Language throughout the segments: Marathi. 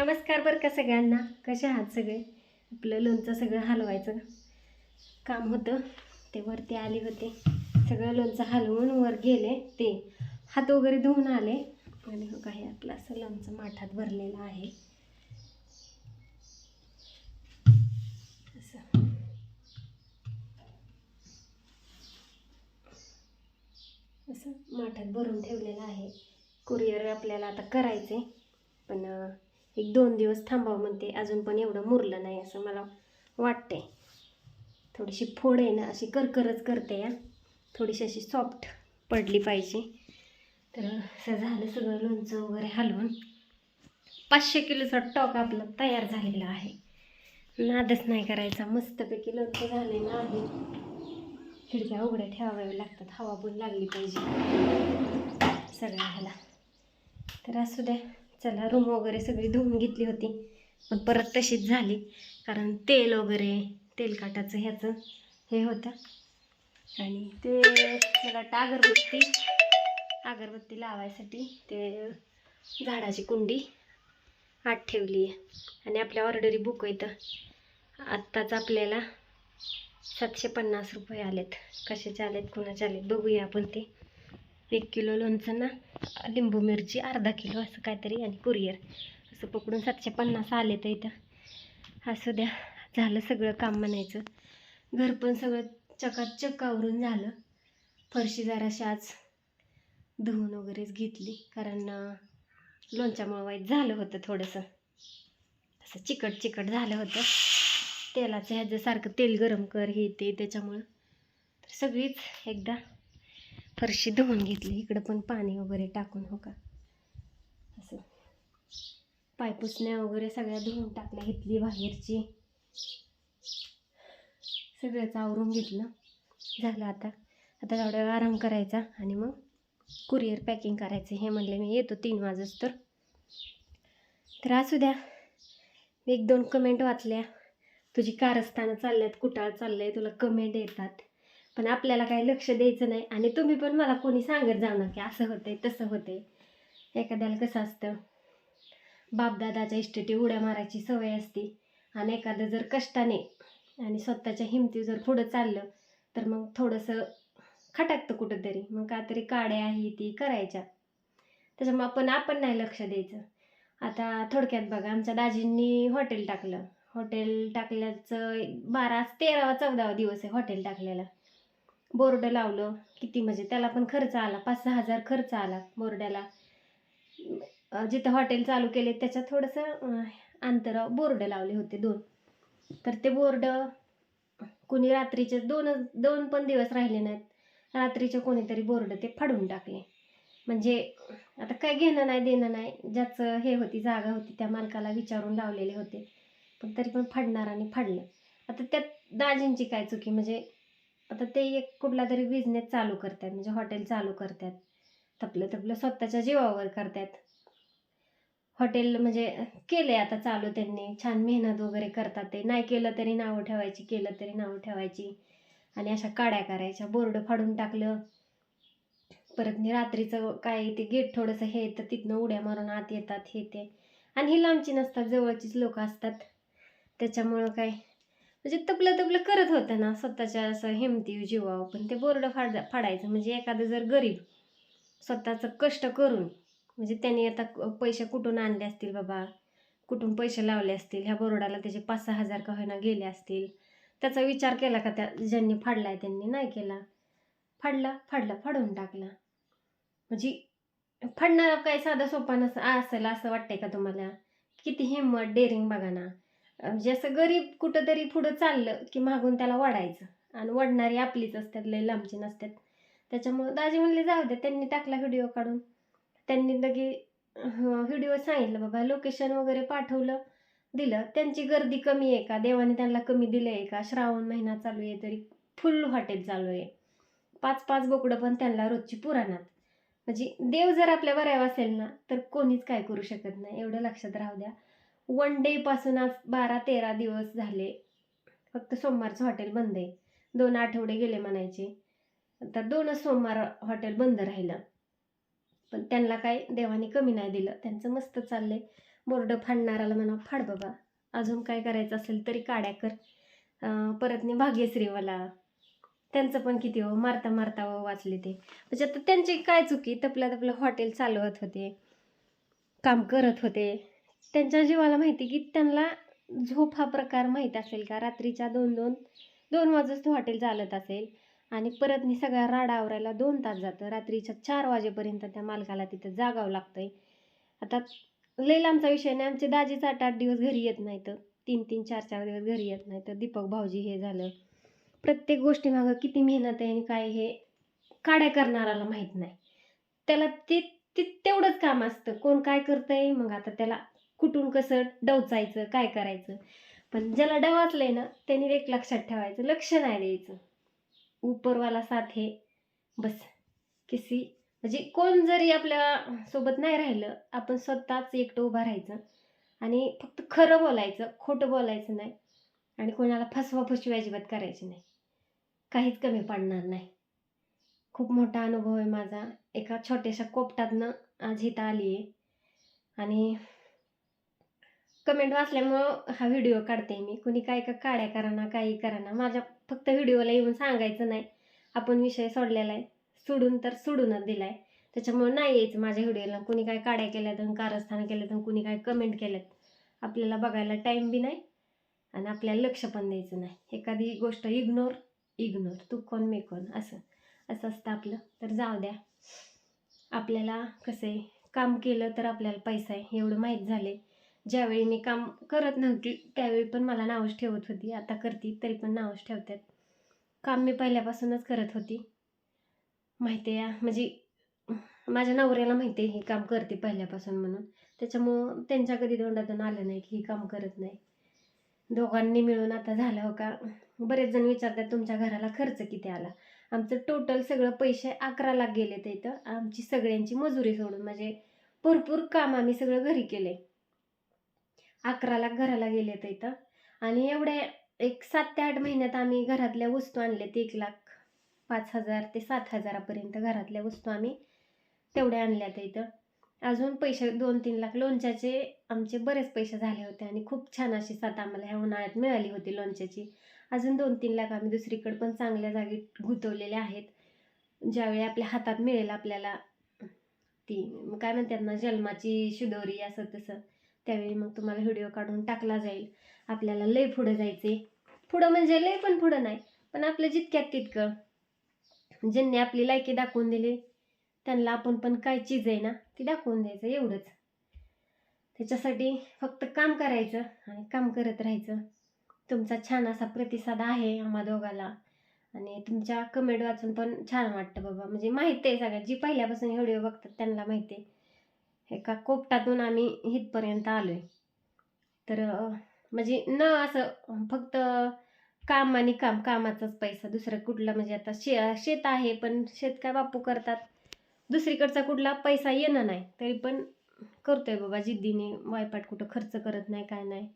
नमस्कार बरं का सगळ्यांना. कसे आहात सगळे? आपलं लोणचं सगळं हलवायचं काम होतं. ते वरती आले होते. सगळं लोणचं हलवून वर गेले. ते हात वगैरे धुवून आले. आणि हो काही आपलं असं लोणचं माठात भरलेलं आहे. असं. असं माठात भरून ठेवलेलं आहे. कुरिअर आपल्याला आता करायचे पण एक दोन दिवस थांबावं म्हणते. अजून पण एवढं मुरलं नाही असं मला वाटते थोडीशी फोड आहे ना अशी करकरच करते या थोडीशी अशी सॉफ्ट पडली पाहिजे. तर असं झालं सगळं लोणचं वगैरे हलवून. पाचशे किलोचा टॉक आपला तयार झालेला आहे. नादच नाही करायचा मस्तपैकी लोणचं झालेलं आहे. खिडक्या उघड्या ठेवाव्या लागतात हवा पण लागली पाहिजे. सगळ्या ह्याला तर असू द्या. चला रूम वगैरे सगळी धुवून घेतली होती. पण परत तशीच झाली. कारण तेल वगैरे तेलकाटाचं ह्याचं हे होतं. आणि ते मला वाटतं अगरबत्ती अगरबत्ती लावायसाठी ते झाडाची कुंडी आत ठेवली आहे. आणि आपल्या ऑर्डरी बुक येतं आत्ताच आपल्याला सातशे पन्नास रुपये आलेत. कशाचे आलेत कुणाचे आलेत बघूया आपण ते. एक किलो लोणचं ना लिंबू मिरची अर्धा किलो असं काहीतरी आणि कुरिअर असं पकडून सातशे पन्नास आले तर इथं. असू द्या झालं सगळं काम म्हणायचं. घर पण सगळं चकाचक आवरून झालं. फरशी जराशी आज धुवून वगैरेच घेतली कारण लोणच्यामुळं वाईट झालं होतं थोडंसं. असं चिकट चिकट झालं होतं. तेलाचं ह्याचं सारखं तेल गरम कर हे ते त्याच्यामुळं. तर सगळीच एकदा फरशी धुवून घेतली. इकडं पण पाणी वगैरे टाकून हो का? असं. पायपुसण्या वगैरे सगळ्या धुवून टाकल्या. घेतली बाहेरची. सगळ्याचं आवरून घेतलं. झालं आता. आता थोडा वेळ आराम करायचा आणि मग कुरिअर पॅकिंग करायचं. हे म्हणले मी येतो तीन वाजच तर. तर असू द्या. मी एक दोन कमेंट वाचल्या. तुझी कारस्थानं चालल्यात कुटाळ चाललं आहे तुला कमेंट येतात. पण आपल्याला काही लक्ष द्यायचं नाही. आणि तुम्ही पण मला कोणी सांगत जाऊ की असं होतंय तसं होतंय. एखाद्याला कसं असतं बापदादाच्या इष्टटी उड्या मारायची सवय असते आणि एखादं जर कष्टाने आणि स्वतःच्या हिमती जर पुढं चाललं तर मग थोडंसं खटाकतं कुठंतरी. मग काहीतरी काड्या ही ती करायच्या. त्याच्यामुळे आपण आपण नाही लक्ष द्यायचं. आता थोडक्यात बघा आमच्या दाजींनी हॉटेल टाकलं. हॉटेल टाकल्याचं बारा तेरावा चौदावा दिवस आहे हॉटेल टाकलेला. बोर्ड लावलं किती म्हणजे त्याला पण खर्च आला पाच सहा हजार खर्च आला बोर्डाला. जिथं हॉटेल चालू केले त्याच्यात थोडंसं अंतर बोर्ड लावले होते दोन. तर ते बोर्ड कोणी रात्रीचे दोन दोन पण दिवस राहिले नाहीत. रात्रीचे कोणीतरी बोर्ड ते फाडून टाकले. म्हणजे आता काय घेणं नाही देणं नाही ज्याचं हे होती जागा होती त्या मालकाला विचारून लावलेले होते. पण तरी पण फाडणाराने फाडलं. आता त्यात दाजींची काय चुकी म्हणजे आता ते एक कुठला तरी बिझनेस चालू करतात म्हणजे हॉटेल चालू करतात. तपलं तपलं स्वतःच्या जीवावर करतात. हॉटेल म्हणजे केले आता चालू त्यांनी. छान मेहनत वगैरे करतात ते. नाही केलं तरी नावं ठेवायची केलं तरी नावं ठेवायची. आणि अशा काड्या करायच्या बोर्ड फाडून टाकलं. परत रात्रीचं काय ते गेट थोडंसं हे येतं तिथनं उड्या मारून आत येतात हे ते. आणि ही लांबची नसतात जवळचीच लोक असतात. त्याच्यामुळं काय? म्हणजे तपलं तपलं करत होतं ना स्वतःच्या असं हिमतीव जीवावर. पण ते बोर्ड फाड फाडायचं. म्हणजे एखादं जर गरीब स्वतःचं कष्ट करून म्हणजे त्यांनी आता पैसे कुठून आणले असतील बाबा? कुठून पैसे लावले असतील? ह्या बोर्डाला त्याचे पाच सहा हजार का होईना गेले असतील? त्याचा विचार केला का त्या ज्यांनी फाडलाय त्यांनी? नाही केला. फाडला फाडला फाडून टाकला. म्हणजे फाडणारा काय साधा सोपा नस असेल असं वाटतंय का तुम्हाला? किती हिंमत डेअरिंग बघा ना. म्हणजे असं गरीब कुठंतरी पुढं चाललं की मागून त्याला वाढायचं. आणि वडणारी आपलीच असतात लय लांबची नसतात त्याच्यामुळं दाजी म्हणले जाऊ दे त्यांनी टाकला व्हिडिओ काढून. त्यांनी लगे व्हिडिओ सांगितलं बाबा लोकेशन वगैरे पाठवलं दिलं. त्यांची गर्दी कमी आहे का? देवाने त्यांना कमी दिलं आहे का? श्रावण महिना चालू आहे तरी फुल हॉटेल चालू आहे. पाच पाच बोकडं पण त्यांना रोजची पुराणात. म्हणजे देव जर आपल्या बऱ्यावर असेल ना तर कोणीच काय करू शकत नाही. एवढं लक्षात राहू द्या. वन डे पासून आज बारा तेरा दिवस झाले. फक्त सोमवारचं हॉटेल बंद आहे. दोन आठवडे गेले म्हणायचे. तर दोनच सोमवार हॉटेल बंद राहिलं. पण त्यांना काय देवाने कमी नाही दिलं. त्यांचं मस्त चाललंय. बोर्ड फाडणाराला म्हणा फाड बाबा. अजून काय करायचं असेल तरी काड्या कर. परतने परत नाही भाग्यश्रीवाला. त्यांचं पण किती हो मारता मारता हो वाचले ते. म्हणजे आता त्यांची काय चुकी? तपल्या तपलं हॉटेल चालवत होते. काम करत होते. त्यांच्या जीवाला माहिती की त्यांना झोप हा प्रकार माहीत असेल का? रात्रीच्या दोन दोन दोन वाजता तो हॉटेल चालत असेल आणि परत मी सगळा राडा आवरायला दोन तास जातं. रात्रीच्या चार वाजेपर्यंत त्या मालकाला तिथं जागावं लागतंय. आता लय लांबचा विषय नाही. आमचे दाजीच आठ आठ दिवस घरी येत नाही तर तीन तीन चार चार दिवस घरी येत नाही तर दीपक भाऊजी हे झालं. प्रत्येक गोष्टीमागं किती मेहनत आहे आणि काय हे काड्या करणाराला माहीत नाही. त्याला ते ते तेवढंच काम असतं. कोण काय करतंय? मग आता त्याला कुठून कसं डवचायचं काय करायचं? पण ज्याला डवाचलंय ना त्याने एक लक्षात ठेवायचं लक्ष नाही द्यायचं. उपरवाला साथ हे बस. किसी म्हणजे कोण जरी आपल्यासोबत नाही राहिलं आपण स्वतःच एकटं उभं राहायचं आणि फक्त खरं बोलायचं खोटं बोलायचं नाही आणि कोणाला फसवा फसवी अजिबात करायची नाही. काहीच कमी पडणार नाही. खूप मोठा अनुभव आहे माझा. एका छोट्याशा कोपटातनं आज इथं आली आहे आणि कमेंट वाचल्यामुळं हा व्हिडिओ काढते मी. कुणी काय का काड्या करा ना काही करा ना माझ्या फक्त व्हिडिओला येऊन सांगायचं नाही. आपण विषय सोडलेला आहे. सोडून तर सोडूनच दिलाय. त्याच्यामुळे नाही यायचं माझ्या व्हिडिओला कुणी काय काड्या केल्यात आणि कारस्थानं केल्यात आणि कुणी काय कमेंट केल्यात. आपल्याला बघायला टाईम बी नाही आणि आपल्याला लक्ष पण द्यायचं नाही. एखादी गोष्ट इग्नोर इग्नोर तू कोण मी कोण? असं असं असतं आपलं. तर जाऊ द्या. आपल्याला कसं आहे? काम केलं तर आपल्याला पैसा आहे. एवढं माहीत झाले ज्यावेळी मी काम करत नव्हती त्यावेळी पण मला नावच ठेवत होती. आता करती तरी पण नावच ठेवतात. काम मी पहिल्यापासूनच करत होती. माहिती आहे म्हणजे माझ्या नवऱ्याला माहिती आहे हे काम करते पहिल्यापासून म्हणून. त्याच्यामुळं त्यांच्या कधी दोंडातून आलं नाही की हे काम करत नाही. दोघांनी मिळून आता झालं हो का? बरेच जण विचारतात तुमच्या घराला खर्च किती आला? आमचं टोटल सगळं पैसे अकरा लाख गेले तर इथं. आमची सगळ्यांची मजुरी सोडून म्हणजे भरपूर काम आम्ही सगळं घरी केले अकरा लाख घराला गेले तर इथं. आणि एवढ्या एक सात ते आठ महिन्यात आम्ही घरातल्या वस्तू आणल्यात एक लाख पाच हजार ते सात हजारापर्यंत घरातल्या वस्तू आम्ही तेवढ्या आणल्यात इथं. अजून पैसे दोन तीन लाख लोणच्याचे आमचे बरेच पैसे झाले होते आणि खूप छान अशी साथ आम्हाला ह्या उन्हाळ्यात मिळाली होती लोणच्याची. अजून दोन तीन लाख आम्ही दुसरीकडे पण चांगल्या जागी गुंतवलेले आहेत. ज्यावेळी आपल्या हातात मिळेल आपल्याला ती काय म्हणतात ना जन्माची शुदोरी असं तसं. त्यावेळी मग तुम्हाला व्हिडिओ काढून टाकला जाईल. आपल्याला लय पुढं जायचे पुढं म्हणजे लय पण पुढं नाही पण आपलं जितक्यात तितकं. ज्यांनी आपली लायकी दाखवून दिली त्यांना आपण पण काय चीज आहे ना ती दाखवून द्यायचं एवढंच. त्याच्यासाठी फक्त काम करायचं आणि काम करत राहायचं. तुमचा छान असा प्रतिसाद आहे आम्हा दोघाला. आणि तुमच्या कमेंट वाचून पण छान वाटतं बाबा. म्हणजे माहिती आहे सगळ्या जी पहिल्यापासून व्हिडिओ बघतात त्यांना माहिती आहे. एका कोपटातून आम्ही इथपर्यंत आलो आहे तर म्हणजे न असं फक्त काम आणि काम कामाचाच पैसा. दुसरं कुठला म्हणजे आता शे शेत आहे पण शेत काय बापू करतात? दुसरीकडचा कुठला पैसा येणं नाही. तरी पण करतोय बाबा जिद्दीने. वायपाट कुठं खर्च करत नाही काय नाही.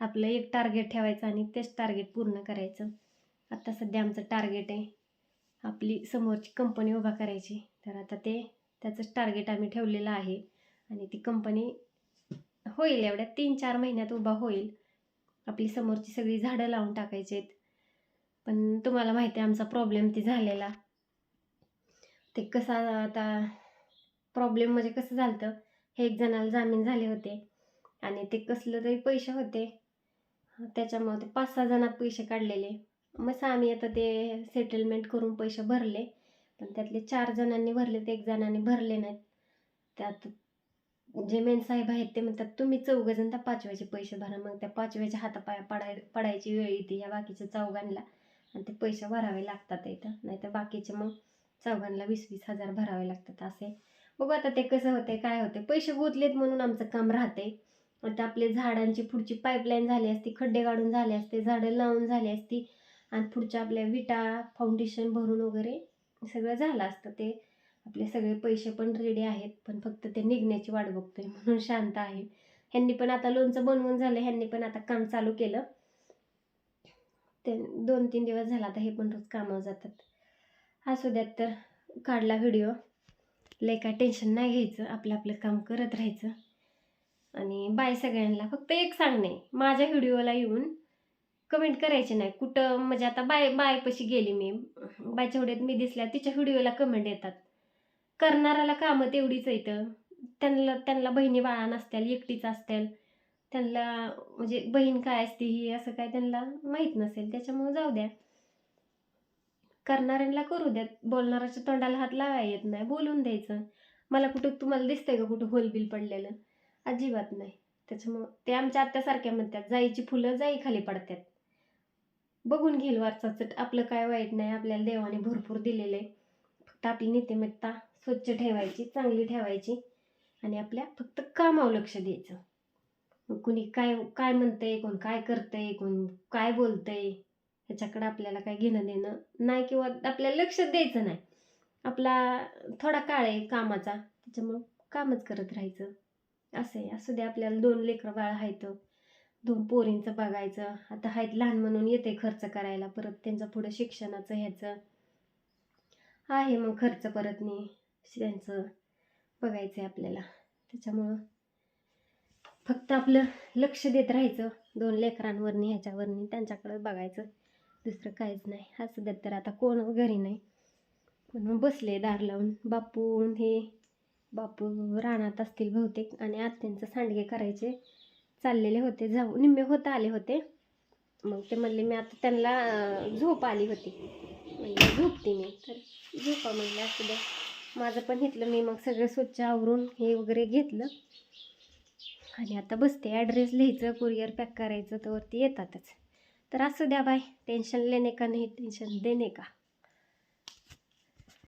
आपलं एक टार्गेट ठेवायचं आणि तेच टार्गेट पूर्ण करायचं. आता सध्या आमचं टार्गेट आहे आपली समोरची कंपनी उभा करायची. तर आता ते त्याचंच टार्गेट आम्ही ठेवलेलं आहे. आणि ती कंपनी होईल एवढ्या तीन चार महिन्यात उभा होईल. आपली समोरची सगळी झाडं लावून टाकायची आहेत. पण तुम्हाला माहिती आहे आमचा प्रॉब्लेम ती झालेला. ते कसा आता प्रॉब्लेम म्हणजे कसं झालं हे एक जणाला जामीन झाले होते. आणि ते कसलं तरी पैसे होते. त्याच्यामुळे ते पाच सहा जणात पैसे काढलेले. मग आम्ही आता ते सेटलमेंट करून पैसे भरले. पण त्यातले चार जणांनी भरले ते एक जणांनी भरले नाहीत. त्यात जे मेन साहेब आहेत ते म्हणतात तुम्ही चौघजण त्या पाचव्याचे पैसे भरा मग त्या पाचव्याच्या हातापाया पडाय पडायची वेळ येते या बाकीच्या चौघांना आणि ते पैसे भरावे लागतात इथं. नाही तर बाकीचे मग चौघांना वीस वीस हजार भरावे लागतात. असे बघू आता ते कसं होते काय होते पैसे गुंतलेत म्हणून आमचं काम राहते आता आपले झाडांची पुढची पाईपलाईन झाली असती खड्डे काढून झाले असते झाडं लावून झाली असती आणि पुढच्या आपल्या विटा फाउंडेशन भरून वगैरे सगळं झालं असतं ते. आपले सगळे पैसे पण रेडी आहेत पण फक्त ते निघण्याची वाट बघतोय म्हणून शांत आहे. ह्यांनी पण आता लोणचं बनवून झालं ह्यांनी पण आता काम चालू केलं. ते दोन तीन दिवस झाला आता हे पण रोज कामावर जातात. असू द्यात तर काढला व्हिडिओ लय काय टेन्शन नाही घ्यायचं आपलं आपलं काम करत राहायचं. आणि बाय सगळ्यांना फक्त एक सांगणे माझ्या व्हिडिओला येऊन कमेंट करायचे नाही. कुठं म्हणजे आता बाय बायपाशी गेली मी. बायच्या व्हिडिओत मी दिसल्या तिच्या व्हिडिओला कमेंट येतात. करणाऱ्याला कामं तेवढीच येतं त्यांना त्यांना बहिणी बाळा नसतील एकटीच असतील. त्यांना म्हणजे बहीण काय असते ही असं काय त्यांना माहीत नसेल. त्याच्यामुळे जाऊ द्या. करणाऱ्यांना करू द्यात बोलणाऱ्याच्या तोंडाला हात लावायला येत नाही. बोलून द्यायचं. मला कुठं तुम्हाला दिसतंय का कुठं होलबिल पडलेलं? अजिबात नाही. त्याच्यामुळं ते आमच्या आत्यासारख्या म्हणतात जाईची फुलं जाई खाली पडतात. बघून घेईल वारसाचं चट. आपलं काय वाईट नाही. आपल्याला देवाने भरपूर दिलेलं आहे. फक्त आपली नीतिमत्ता स्वच्छ ठेवायची चांगली ठेवायची आणि आपल्या फक्त कामावर लक्ष द्यायचं. मग कुणी काय काय म्हणतंय कोण काय करतंय कोण काय बोलतंय ह्याच्याकडं आपल्याला काय घेणं देणं नाही किंवा आपल्याला लक्ष द्यायचं नाही. आपला थोडा काळ आहे कामाचा त्याच्यामुळं कामच करत राहायचं. असं आहे. असू दे आपल्याला दोन लेकरं बाळ आहेत दोन पोरींचं बघायचं. आता आहेत लहान म्हणून येते खर्च करायला परत त्यांचं पुढं शिक्षणाचं ह्याचं. आहे मग खर्च परत नाही. त्यांचं बघायचं आहे आपल्याला. त्याच्यामुळं फक्त आपलं लक्ष देत राहायचं. दोन लेकरांवरनी ह्याच्यावरनी त्यांच्याकडं बघायचं. दुसरं काहीच नाही. हा सध्या तर आता कोण घरी नाही. म्हणून बसले दार लावून. बापू हे बापू रानात असतील बहुतेक आणि आत्यांचं सांडगे करायचे. चाललेले होते. जाऊ निम्मे होता आले होते. मग ते म्हणले मी आता त्यांना झोप आली होती. म्हणजे झोपते मी. तर झोपा म्हणलं असं द्या माझं पण घेतलं. मी मग सगळं स्वच्छ आवरून हे वगैरे घेतलं. आणि आता बसते. ॲड्रेस लिहायचं कुरिअर पॅक करायचं तर वरती येतातच. तर असं द्या बाय. टेन्शन लेणे का नाही टेन्शन देणे का?